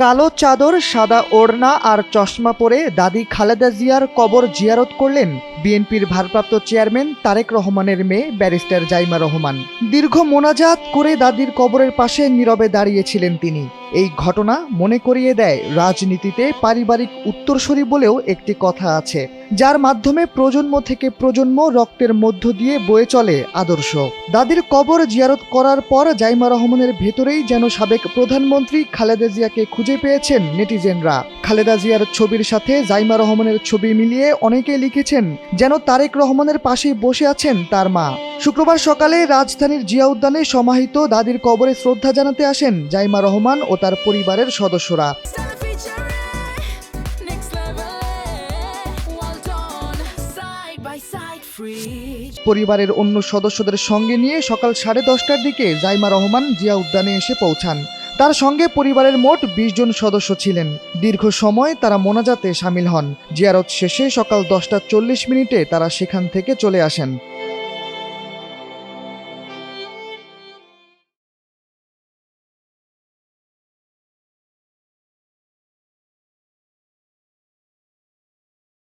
কালো চাদর, সাদা ওড়না আর চশমা পরে দাদি খালেদা জিয়ার কবর জিয়ারত করলেন বিএনপির ভারপ্রাপ্ত চেয়ারম্যান তারেক রহমানের মেয়ে ব্যারিস্টার জাইমা রহমান। দীর্ঘ মোনাজাত করে দাদির কবরের পাশে নীরবে দাঁড়িয়েছিলেন তিনি। এই ঘটনা মনে করিয়ে দেয় রাজনীতিতে পারিবারিক উত্তরসরি বলেও একটি কথা আছে, যার মাধ্যমে প্রজন্ম থেকে প্রজন্ম রক্তের মধ্য দিয়ে বয়ে চলে আদর্শ। দাদির কবর জিয়ারত করার পর জাইমা রহমানের ভেতরেই যেন সাবেক প্রধানমন্ত্রী খালেদা জিয়াকে খুঁজে পেয়েছেন নেটিজেনরা। খালেদা জিয়ার ছবির সাথে জাইমা রহমানের ছবি মিলিয়ে অনেকেই লিখেছেন, যেন তারেক রহমানের পাশেই বসে আছেন তার মা শুক্রবার সকালে রাজধানীর জিয়া উদ্যানে সমাহিত দাদির কবরে শ্রদ্ধা জানাতে আসেন জাইমা রহমান ও তার পরিবারের সদস্যরা. পরিবারের অন্য সদস্যদের সঙ্গে নিয়ে সকাল সাড়ে দশটার দিকে জাইমা রহমান জিয়া উদ্যানে এসে পৌঁছান তার সঙ্গে পরিবারের মোট বিশ জন সদস্য ছিলেন। দীর্ঘ সময় তারা মোনাজাতে সামিল হন। জিয়ারত শেষে সকাল দশটা চল্লিশ মিনিটে তারা সেখান থেকে চলে আসেন।